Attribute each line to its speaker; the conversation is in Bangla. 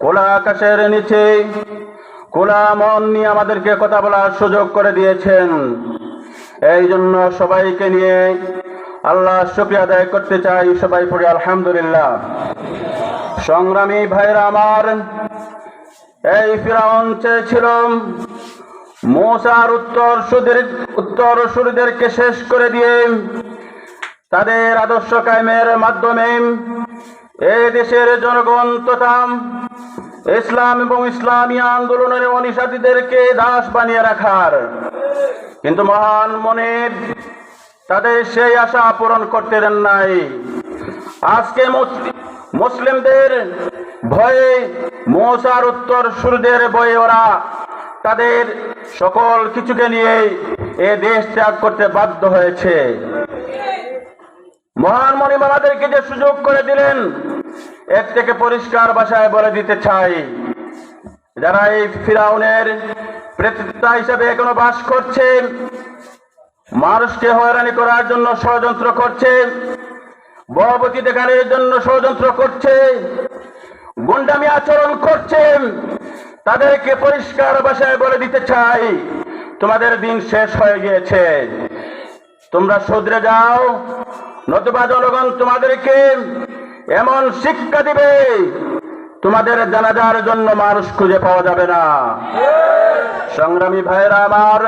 Speaker 1: খোলা আকাশের নিচে খোলা মন নিয়ে আমাদেরকে কথা বলার সুযোগ করে দিয়েছেন। এই জন্য সবাইকে নিয়ে আল্লাহ শুক্রিয়া আদায় করতে চাই, সবাই পড়ি আলহামদুলিল্লাহ। সংগ্রামী ভাইরা আমার, এই ফিরাউন চেয়েছিল মোসার উত্তর সুদের, উত্তর সুরদেরকে শেষ করে দিয়ে তাদের আদর্শ কায়েমের মাধ্যমে এ দেশের জনগণ তথা ইসলাম এবং ইসলামী আন্দোলনের অনিসাদীদেরকে দাস বানিয়ে রাখার কিন্তু মহান মনের তাদের সেই আশা পূরণ করতে দেন নাই। আজকে মুসলিমদের ভয়ে মোসার উত্তর সুরদের বয়ে ওরা তাদের সকল কিছুকে নিয়ে এ দেশ ত্যাগ করতে বাধ্য হয়েছে। মহান মণিম আমাদেরকে যে সুযোগ করে দিলেন, এর থেকে পরিষ্কার ভাষায় বলে দিতে চাই, যারা এই ফিরাউনের প্রেতা হিসেবে এখনও বাস করছে, মানুষকে হয়রানি করার জন্য ষড়যন্ত্র করছে বহবতী দেখানোর জন্য ষড়যন্ত্র করছে, গুন্ডামি আচরণ করছে, তাদেরকে পরিষ্কার ভাষায় বলে দিতে চাই, তোমাদের দিন শেষ হয়ে গিয়েছে, তোমরা শুধরে যাও নতুবা জনগণ তোমাদেরকে এমন শিক্ষা দিবে, তোমাদের জানাজার জন্য মানুষ খুঁজে পাওয়া যাবে না। সংগ্রামী ভাইরা আমার